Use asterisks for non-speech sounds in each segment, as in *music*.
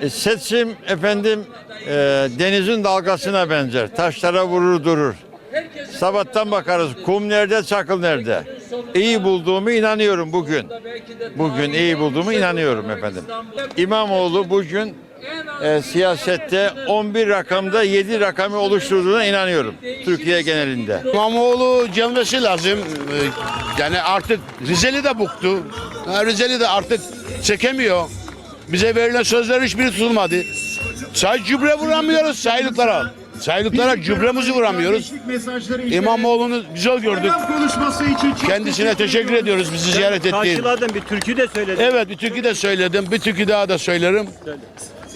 e, seçim efendim e, denizin dalgasına benzer. Taşlara vurur durur. Sabahtan bakarız kum nerede çakıl nerede. İyi bulduğumu inanıyorum bugün. Bugün iyi bulduğumu inanıyorum efendim. İmamoğlu bugün e, siyasette 11 rakamda 7 rakamı oluşturduğuna inanıyorum. Türkiye genelinde. İmamoğlu gelmesi lazım. Ee, Yani artık Rizeli de buktu. Rizeli de artık çekemiyor. Bize verilen sözler hiçbiri tutulmadı. Say gübre vuramıyoruz sayılıklara. Sayılıklara gübremizi vuramıyoruz. İmamoğlu'nu güzel gördük. konuşması için Kendisine teşekkür ediyoruz bizi ziyaret ettiği. Karşıladım bir türkü de söyledim. Evet bir türkü de söyledim. Bir türkü daha da söylerim.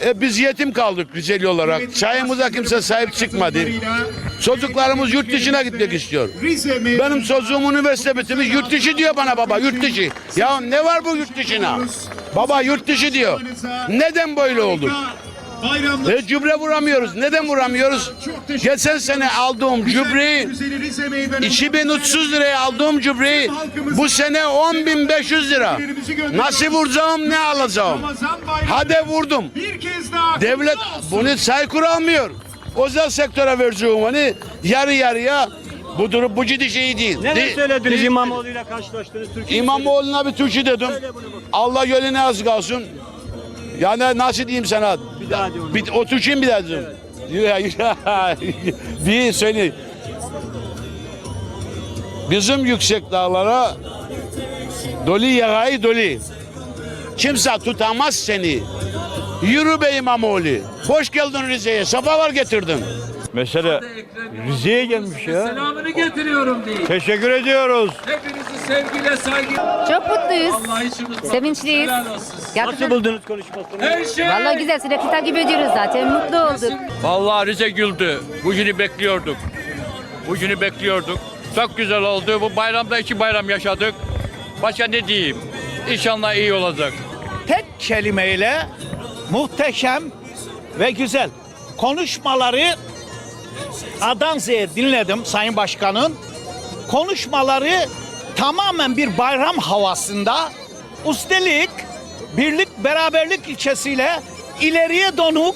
E, biz yetim kaldık Rizeli olarak. Çayımıza kimse sahip çıkmadı. Çocuklarımız yurt dışına gitmek istiyor. Benim çocuğum üniversite bitirmiş yurt dışı diyor bana baba yurt dışı. Ya ne var bu yurt dışına? Baba yurt dışı diyor. Neden böyle oldu? Bayramda E, gübre vuramıyoruz. Neden vuramıyoruz? Geçen sene aldığım Meydanı'nda 2300 liraya aldığım gübreyi bu sene 10.500 lira. Nasıl vuracağım ne alacağım? Hadi vurdum. bir kez daha Devlet bunu saykır almıyor. Özel sektöre vereceğim hani yarı yarıya bu durum bu ciddi şey değil. Neler De- söylediniz de- İmamoğlu'yla karşılaştınız? Türkiye İmamoğlu'na bir türkü dedim. Allah yolunu az kalsın. Yani nasıl diyeyim sana? Bir daha diyorum. *laughs* Bir, o türküyü bir daha dedim. bir söyle. Bizim yüksek dağlara doli yağayı doli. Kimse tutamaz seni. Yürü be İmamoğlu. Hoş geldin Rize'ye. Safalar getirdin. Mesele Rize'ye gelmiş ya. Selamını getiriyorum diye. Teşekkür ediyoruz. Hepinizi sevgiyle saygıyla. Çok mutluyuz. Allah unutmasın. Sevinçliyiz. Nasıl buldunuz konuşmasını? Her şey. Vallahi güzel sürekli takip ediyoruz zaten. Mutlu olduk. Vallahi Rize güldü. Bugünü bekliyorduk. Bugünü bekliyorduk. Çok güzel oldu. Bu bayramda iki bayram yaşadık. Başka ne diyeyim? İnşallah iyi olacak. tek kelimeyle muhteşem ve güzel konuşmaları A'dan Z'ye dinledim Sayın Başkan'ın. Konuşmaları tamamen bir bayram havasında. Üstelik birlik beraberlik ilçesiyle ileriye dönük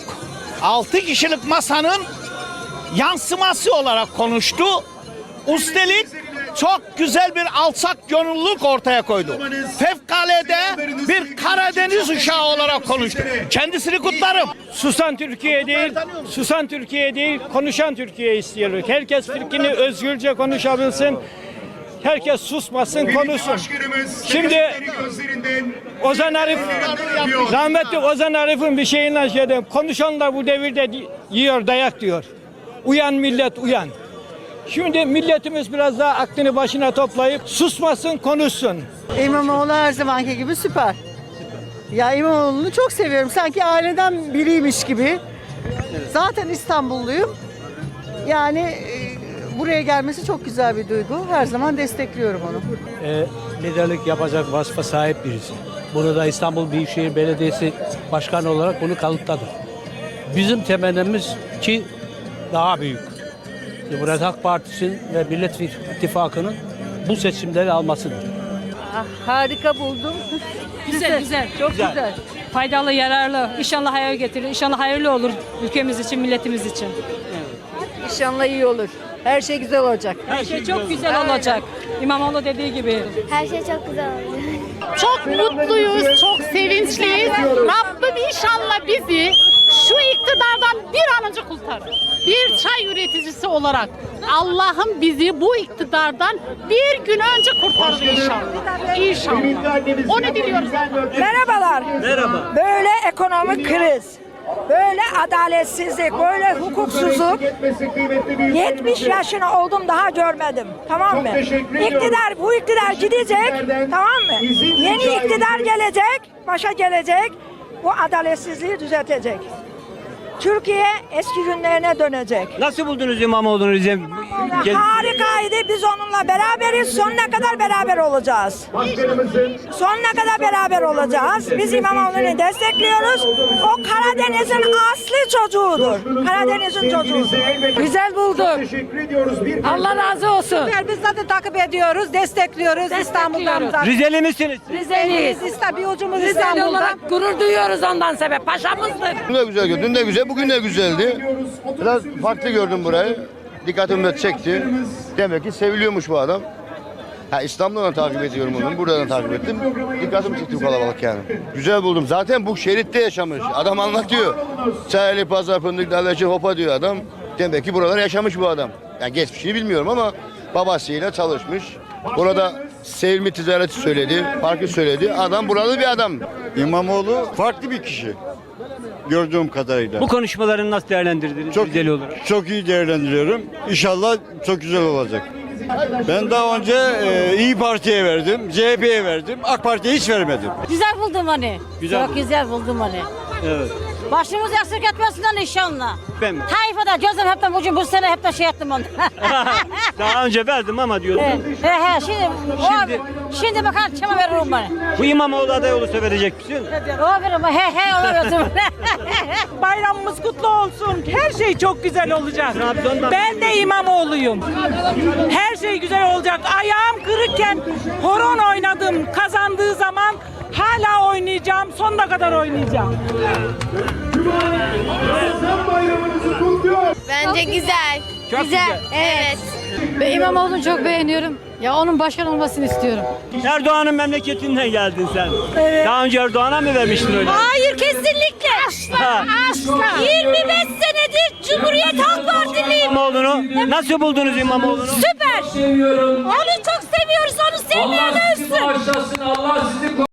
6 kişilik masanın yansıması olarak konuştu. Üstelik çok güzel bir alçak gönüllülük ortaya koydu. Fevkalade bir Karadeniz uşağı olarak konuştu. Kendisini kutlarım. Susan Türkiye değil, susan Türkiye değil, konuşan Türkiye istiyoruz. Herkes fikrini özgürce konuşabilsin. Herkes susmasın, konuşsun. Şimdi- Ozan Arif, rahmetli Ozan Arif'in bir şeyinden şey dedim. Konuşanlar bu devirde yiyor dayak diyor. Uyan millet uyan. Şimdi milletimiz biraz daha aklını başına toplayıp susmasın konuşsun. İmamoğlu her zamanki gibi süper. Ya İmamoğlu'nu çok seviyorum. Sanki aileden biriymiş gibi. Zaten İstanbulluyum. Yani e, buraya gelmesi çok güzel bir duygu. Her zaman destekliyorum onu. e, liderlik yapacak vasfa sahip birisi. Bunu da İstanbul Büyükşehir Belediyesi Başkanı olarak bunu kanıtladı. Bizim temennimiz ki daha büyük. Cumhuriyet Halk Partisi'nin ve Millet İttifakı'nın bu seçimleri almasıdır. Ah, harika buldum. *laughs* Güzel güzel. Çok güzel. Faydalı, yararlı. İnşallah hayır getirir. İnşallah hayırlı olur ülkemiz için, milletimiz için. İnşallah iyi olur. Her şey güzel olacak. Her şey çok güzel olacak. İmamoğlu dediği gibi. Her şey çok güzel oldu. Çok mutluyuz, çok sevinçliyiz. Rabbim inşallah bizi şu iktidardan bir an önce kurtarır. Bir çay üreticisi olarak Allah'ım bizi bu iktidardan bir gün önce kurtarır inşallah. İnşallah. Onu diliyoruz. Merhabalar. Merhaba. Böyle ekonomik kriz, böyle adaletsizlik, böyle hukuksuzluk 70 yaşına oldum daha görmedim. Tamam mı? İktidar bu iktidar gidecek. Tamam mı? Yeni iktidar gelecek, başa gelecek. Bu adaletsizliği düzeltecek. Türkiye eski günlerine dönecek. Nasıl buldunuz İmamoğlu'nu Rize Gez- Harikaydı. Biz onunla beraberiz. Sonuna kadar beraber olacağız. Başkanımızın Sonuna kadar beraber olacağız. Biz İmamoğlu'nu destekliyoruz. O Karadeniz'in asli çocuğudur. Karadeniz'in çocuğudur. Güzel bulduk. Teşekkür ediyoruz. Bir Allah razı olsun. Biz zaten takip ediyoruz, destekliyoruz. İstanbul'dan zaten. Rizeli misiniz? Rizeliyiz. Bir ucumuz Rizeli İstanbul'dan. olarak gurur duyuyoruz ondan sebep. Paşamızdır. Dün de güzel gördüm. Dün de güzel, bugün de güzeldi. Biraz farklı gördüm burayı. Dikkatimi de çekti. Demek ki seviliyormuş bu adam. Ha İstanbul'dan takip ediyorum onu. Buradan takip ettim. Dikkatimi çekti bu kalabalık yani. Güzel buldum. Zaten bu şeritte yaşamış. Adam anlatıyor. Çayeli, Pazar, Fındık, Dalyaçı, Hopa diyor adam. Demek ki buralar yaşamış bu adam. Yani geçmişini bilmiyorum ama babasıyla çalışmış. Burada Sevmi ticareti söyledi, farkı söyledi. Adam buralı bir adam. İmamoğlu farklı bir kişi. Gördüğüm kadarıyla. Bu konuşmalarını nasıl değerlendirdiniz Çok Rizeli olarak? Çok iyi değerlendiriyorum. İnşallah çok güzel olacak. Ben daha önce e, İyi Parti'ye verdim, CHP'ye verdim, AK Parti'ye hiç vermedim. Güzel buldum hani. Güzel Çok güzel buldum hani. Evet. Başımız eksik etmesinler inşallah. Ben mi? Tayyip'e gözüm hepten bugün bu sene hepten şey ettim onu. *laughs* Daha önce verdim ama he, diyorsun. he, he, şimdi, Şimdi- o, şimdi bakar kime veririm bana. Bu İmamoğlu aday olursa verecek misin? O veririm, he he ona veririm. *laughs* *laughs* Bayramımız kutlu olsun. Her şey çok güzel olacak. Trabzon'dan- Ben de İmamoğlu'yum. Her şey güzel olacak. Ayağım kırıkken horon oynadım. Kazandığı zaman hala oynayacağım. Sonuna kadar oynayacağım. Ramazan bayramınızı kutluyor. Bence güzel. Çok güzel. Evet. Ben İmamoğlu'nu çok beğeniyorum. Ya onun başkan olmasını istiyorum. Erdoğan'ın memleketinden geldin sen. Daha önce Erdoğan'a mı vermiştin öyle? Hayır kesinlikle. Asla. Asla. 25 senedir Cumhuriyet Halk Partiliyim. İmamoğlu'nu nasıl buldunuz İmamoğlu'nu? Süper. Onu çok seviyoruz. Onu sevmeyen Allah sizi ölsün. Allah sizi